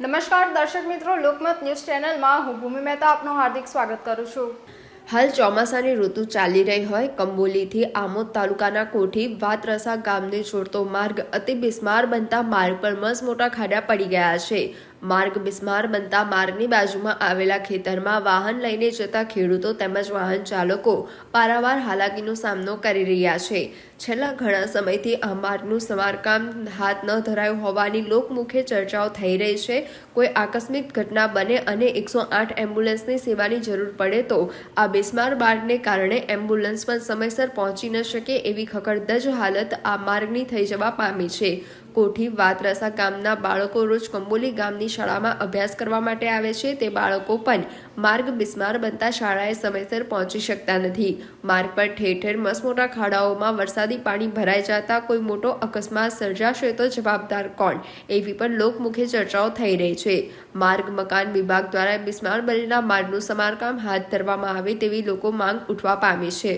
નમસ્કાર, દર્શક મિત્રો, લોકમત ન્યૂઝ ચેનલમાં હું ભૂમિ મહેતા આપનું હાર્દિક સ્વાગત કરું છું. હાલ ચોમાસાની ઋતુ ચાલી રહી હોય, કંબોલીથી આમોદ તાલુકાના કોઠી, વાતરસા ગામને છોડતો માર્ગ અતિ બિસ્માર બનતા માર્ગ પર મસ મોટા ખાડા પડી ગયા છે. માર્ગ બિસ્માર બનતા માર્ગની બાજુમાં આવેલા ખેતરમાં વાહન લઈને જતા ખેડૂતો તેમજ વાહન ચાલકો પારાવાર હાલાકીનો સામનો કરી રહ્યા છે. છેલ્લા ઘણા સમયથી આ માર્ગનું સમારકામ હાથ ન ધરાયું હોવાની લોકમુખે ચર્ચાઓ થઈ રહી છે. કોઈ આકસ્મિક ઘટના બને અને એકસો આઠ એમ્બ્યુલન્સની સેવાની જરૂર પડે તો આ બિસ્માર માર્ગને કારણે એમ્બ્યુલન્સ પણ સમયસર પહોંચી ન શકે એવી ખખડધજ હાલત આ માર્ગની થઈ જવા પામી છે. કોઠી વાતરસા ગામના બાળકો રોજ કંબોલી ગામની શાળામાં અભ્યાસ કરવા માટે આવે છે. તે બાળકો પણ માર્ગ બિસ્માર બનતા શાળાએ સમયસર પહોંચી શકતા નથી. માર્ગ પર ઠેર ઠેર મસમોટા ખાડાઓમાં વરસાદી પાણી ભરાઈ જતા કોઈ મોટો અકસ્માત સર્જાશે તો જવાબદાર કોણ? એવી પણ લોકમુખે ચર્ચાઓ થઈ રહી છે. માર્ગ મકાન વિભાગ દ્વારા બિસ્માર બનેલા માર્ગનું સમારકામ હાથ ધરવામાં આવે તેવી લોકો માંગ ઉઠવા પામી છે.